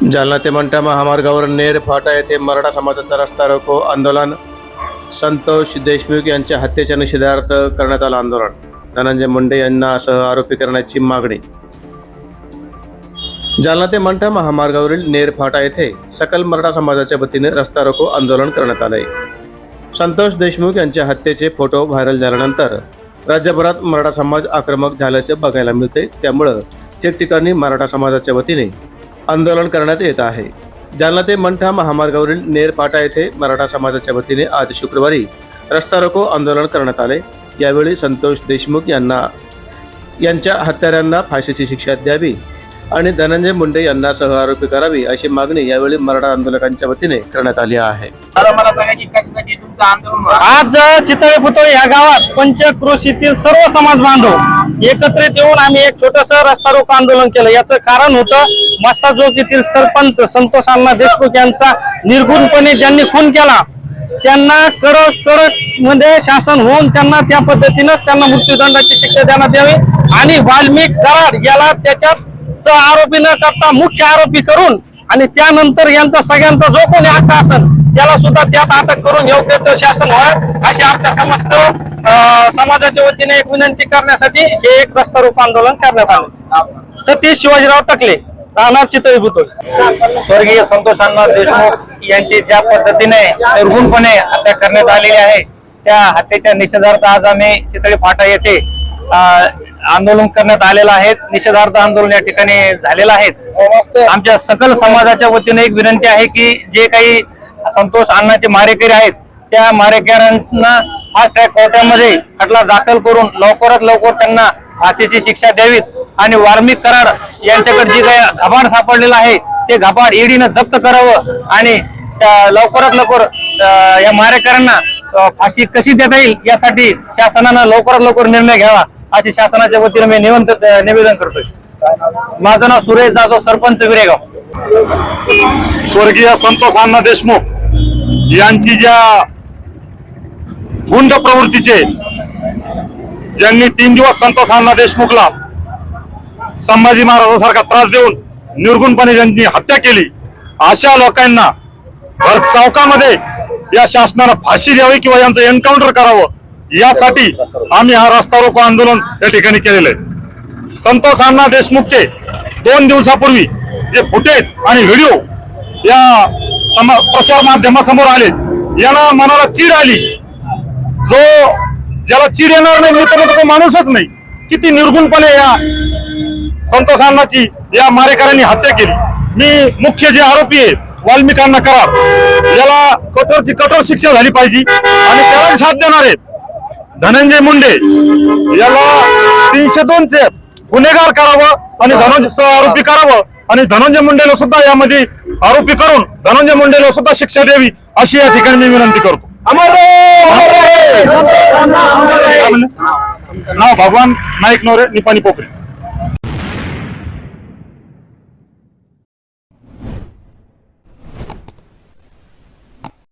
जालना ते म्हणता महामार्गावर नेर फाटा येथे मराठा समाजाचा रस्ता रोको आंदोलन. संतोष देशमुख यांच्या हत्येच्या निषेधार्थ करण्यात आलं आंदोलन. धनंजय मुंडे यांना सह आरोपी करण्याची मागणी. जालना ते मंठा महामार्गावरील नेर फाटा येथे सकल मराठा समाजाच्या वतीने रस्ता रोको आंदोलन करण्यात आले संतोष देशमुख यांच्या हत्येचे फोटो व्हायरल झाल्यानंतर राज्यभरात मराठा समाज आक्रमक झाल्याचे बघायला मिळते त्यामुळं ठिकठिकाणी मराठा समाजाच्या वतीने आंदोलन करण्यात येत आहे. जालना ते मंठा महामार्गावरील नेर फाटा येथे मराठा समाजाच्या वतीने आज शुक्रवारी रस्ता रोको आंदोलन करण्यात आले. यावेळी संतोष देशमुख यांना यांच्या हत्यारांना फाशीची शिक्षा द्यावी आणि धनंजय मुंडे यांना सह आरोपी करावी अशी मागणी यावेळी मराठा आंदोलकांच्या वतीने करण्यात आली आहे. मला मला सांगा की कशासाठी तुमचं आंदोलन होतं? आज चितळे पुतळे या गावात पंचक्रोशीतील सर्व समाज बांधव एकत्रित येऊन आम्ही एक छोटस रस्ता रोको आंदोलन केलं. याचं कारण होतं मस्साजोग येथील सरपंच संतोष अण्णा देशमुख यांचा निर्गुणपणे ज्यांनी खून केला त्यांना कडक कडकमध्ये शासन होऊन त्यांना त्या पद्धतीनंच त्यांना मृत्यूदंडाची शिक्षा देण्यात यावी आणि वाल्मिक कराड याला त्याच्यात सह आरोपी न करता मुख्य आरोपी करून आणि त्यानंतर यांचा सगळ्यांचा जो कोणी हक्क असेल त्याला सुद्धा त्यात अटक करून योग्य ते शासन व्हावं अशी आमच्या समस्त समाजाच्या वतीने एक विनंती करण्यासाठी हे एक रस्ता रोको आंदोलन करण्यात आलं. सतीश शिवाजीराव टकले राहणार चितळी स्वर्गीय संतोष अण्णा देशमुख यांची ज्या पद्धतीने निर्गुणपणे हत्या करण्यात आलेली आहे त्या हत्येच्या निषेधार्थ आज आम्ही चितळी फाटा येथे आंदोलन करण्यात आलेलं आहे. निषेधार्थ आंदोलन या ठिकाणी झालेलं आहे. आमच्या सकल समाजाच्या वतीने एक विनंती आहे की जे काही संतोष अण्णाचे मारेकरी आहेत. त्या मारेकऱ्यांना फास्ट ट्रॅक कोर्टामध्ये खटला दाखल करून लवकरात लवकर त्यांना फाशीची शिक्षा द्यावीत आणि वार्मिक कराड यांच्याकडे जी काही घबाड सापडलेलं आहे ते घबाड ईडीनं जप्त करावं आणि लवकरात लवकर या मारेकऱ्यांना फाशी कशी देता येईल यासाठी शासनानं लवकरात लवकर निर्णय घ्यावा अशी शासनाच्या वतीने मी निवंत निवेदन करतोय. माझं नाव सुरेश जाधव सरपंच विरेगाव. स्वर्गीय संतोष अण्णा देशमुख. यांची ज्या गुंड प्रवृत्तीचे ज्यांनी तीन दिवस संतोष अण्णा देशमुखला संभाजी महाराजांसारखा त्रास देऊन निर्गुणपणे ज्यांनी हत्या केली अशा लोकांना भर चौकामध्ये या शासनानं फाशी द्यावी किंवा यांचं एन्काउंटर करावं यासाठी आम्ही हा रस्ता रोको आंदोलन या ठिकाणी केलेलं आहे. संतोष अण्णा देशमुखचे दोन दिवसापूर्वी जे फुटेज आणि व्हिडिओ या प्रसार माध्यमासमोर आले. याला मनाला चीड आली. जो ज्याला चीड येणार नाही मी तो माणूसच नाही. किती निर्गुणपणे या संतोष अण्णाची या मारेकऱ्यांनी हत्या केली. मी मुख्य जे आरोपी आहे वाल्मिकांना करार. याला कठोरची कठोर शिक्षा झाली पाहिजे आणि त्याला साथ देणार आहे. धनंजय मुंडे याला तीनशे दोनचे गुन्हेगार करावं आणि धनंजय आरोपी करावं. आणि धनंजय मुंडेला सुद्धा यामध्ये आरोपी करून धनंजय मुंडेला सुद्धा शिक्षा द्यावी अशी या ठिकाणी मी विनंती करतो? नाव भगवान नाईक नवरे निपाणी पोखरे